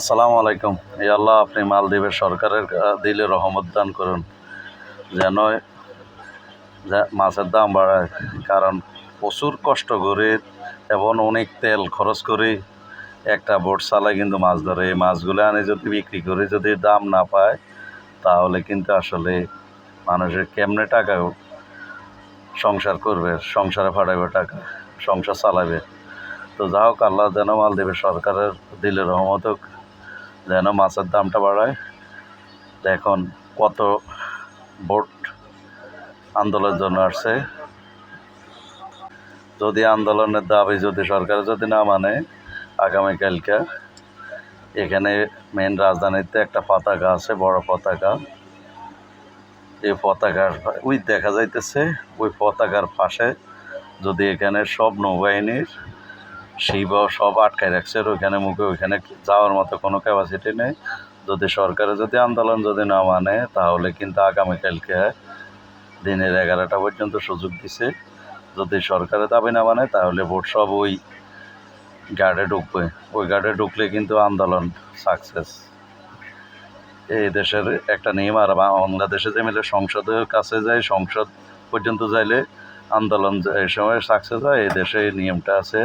আসসালামু আলাইকুম। এই আল্লাহ, আপনি মালদ্বীপের সরকারের দিলে রহমত দান করুন। যেন মাছের দাম বাড়ায়। কারণ প্রচুর কষ্ট করে এবং অনেক তেল খরচ করে একটা বোট চালায় কিন্তু মাছ ধরে। এই মাছগুলো আনে যদি বিক্রি করে যদি দাম না পায়, তাহলে কিন্তু আসলে মানুষের কেমনে টাকা সংসার করবে? সংসারে ফাটাবে টাকা, সংসার চালাবে। তো যা হোক, আল্লাহ যেন মালদ্বীপের সরকারের দিলে রহমত হোক। যেন মাছের দামটা বাড়ায়। এখন কত ভোট আন্দোলনের জন্য আসছে। যদি আন্দোলনের দাবি যদি সরকার যদি না মানে আগামীকালকে এখানে মেন রাজধানীতে একটা পতাকা আছে, বড় পতাকা। এই পতাকার ওই দেখা যাইতেছে, ওই পতাকার পাশে যদি এখানে সব নৌবাহিনীর শিব সব আটকায় রাখছে আর ওইখানে মুখে ওইখানে যাওয়ার মতো কোনো ক্যাপাসিটি নেই। যদি সরকারে যদি আন্দোলন যদি না মানে তাহলে কিন্তু আগামীকালকে দিনের এগারোটা পর্যন্ত সুযোগ দিছে। যদি সরকারে দাবি না মানে তাহলে ভোট সব ওই গার্ডে ঢুকবে। ওই গার্ডে ঢুকলে কিন্তু আন্দোলন সাকসেস এই দেশের একটা নিয়ম, আর বাংলাদেশে যে মিলে সংসদের কাছে যায়, সংসদ পর্যন্ত যাইলে আন্দোলন এই সময় সাকসেস হয়, এই দেশে এই নিয়মটা আছে।